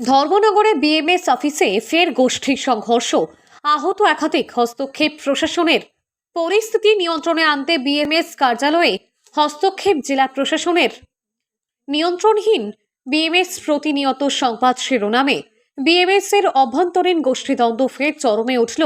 ধর্মনগরে BMS অফিসে ফের গোষ্ঠীর সংঘর্ষ। আহত একাধিক হস্তক্ষেপ প্রশাসনের। পরিস্থিতি নিয়ন্ত্রণে আনতে বিএমএস কার্যালয়ে হস্তক্ষেপ জেলা প্রশাসনের। নিয়ন্ত্রণহীন বিএমএস প্রতিনিয়ত সংবাদ শিরোনামে। বিএমএস এর অভ্যন্তরীণ গোষ্ঠীদ্বন্দ্ব ফের চরমে উঠল।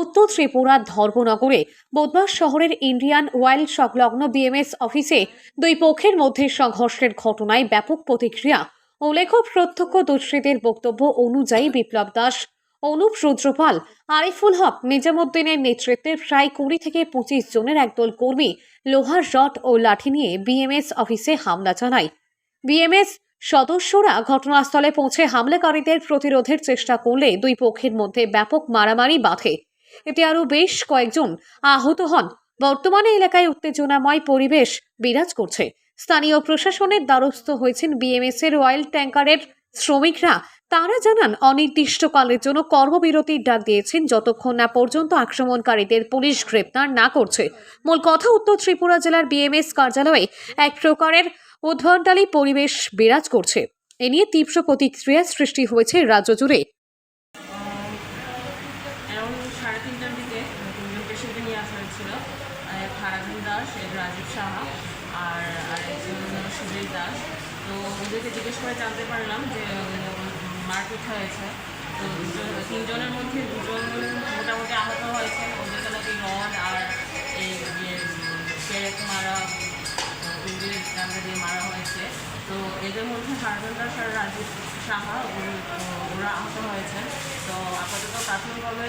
উত্তর ত্রিপুরার ধর্মনগরে বুধবার শহরের ইন্ডিয়ান ওয়াইল্ড সংলগ্ন বিএমএস অফিসে দুই পক্ষের মধ্যে সংঘর্ষের ঘটনায় ব্যাপক প্রতিক্রিয়া। উল্লেখ্য প্রত্যক্ষদর্শীদের বক্তব্য অনুযায়ী বিপ্লব দাস, অনুপ রুদ্রপাল, আরিফুল হক নিজামুদ্দিনের নেতৃত্বে প্রায় কুড়ি থেকে পঁচিশ জনের একদল কর্মী লোহার রড ও লাঠি নিয়ে বিএমএস অফিসে হামলা চালায় বিএমএস সদস্যরা ঘটনাস্থলে পৌঁছে হামলাকারীদের প্রতিরোধের চেষ্টা করলে দুই পক্ষের মধ্যে ব্যাপক মারামারি বাঁধে। এতে আরও বেশ কয়েকজন আহত হন। বর্তমানে এলাকায় উত্তেজনাময় পরিবেশ বিরাজ করছে। স্থানীয় প্রশাসনের দ্বারস্থ হয়েছেন বিএমএস এর অয়েল ট্যাঙ্কারের শ্রমিকরা। তারা জানান, অনির্দিষ্টকালের জন্য কর্মবিরতির ডাক দিয়েছেন, যতক্ষণ না পর্যন্ত আক্রমণকারীদের পুলিশ গ্রেপ্তার না করছে। মূল কথা, উত্তর ত্রিপুরা জেলার বিএমএস কার্যালয়ে এক প্রকারের উদ্ভণ্ডালী পরিবেশ বিরাজ করছে। এ নিয়ে তীব্র প্রতিক্রিয়া সৃষ্টি হয়েছে রাজ্য জুড়ে। সাড়ে তিনটার দিকে পেশেন্টকে নিয়ে আসা হয়েছিল হারাধন দাস রাজীব সাহা। আর আরেকজন সুজয় দাস। তো ওদেরকে জিজ্ঞেস করে জানতে পারলাম যে মারপিট হয়েছে। তো তিনজনের মধ্যে দুজন মোটামুটি আহত হয়েছে। ওদেরকে নাকি রড আর এই যে পেরেক মারা উইন্ডিল ডান্ডা দিয়ে মারা হয়েছে। তো এদের মধ্যে হারমান দাস আর রাজীব সাহা ওরা আহত হয়েছে। তো আপাতত প্রাথমিকভাবে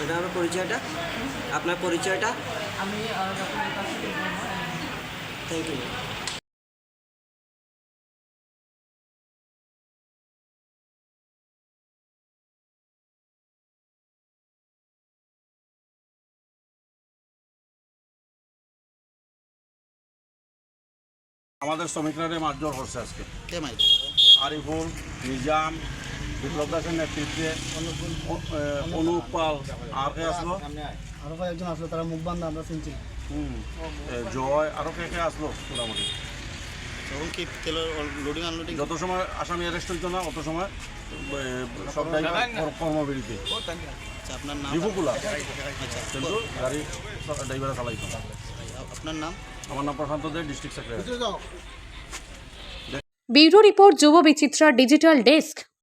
ম্যাডাম আপনার পরিচয়টা। আপনার পরিচয়টা? আমি থ্যাংক ইউ আমাদের শ্রমিকরা মারধর করছে আজকে। আরিফুল নিজাম বিপ্লব দাসের নেতৃত্বে অনুপ পাল আর কে আসলো? আরও কয়েকজন আসলো তারা মুখ বান্ধা আমরা শুনছি। হুম, জয় আরও কে কে আসলো? মোটামুটি। তখন কি তেলের লোডিং আনলোডিং যত সময় আসামি অ্যারেস্ট হইতো না অত সময় সব ড্রাইভার কর্মবিরতি। আচ্ছা আপনার নাম? আচ্ছা কিন্তু গাড়ি ড্রাইভারে চালাইতো আপনার নাম? আমার নাম Prashanta De district secretary bureau report Jubo Bichitra digital desk.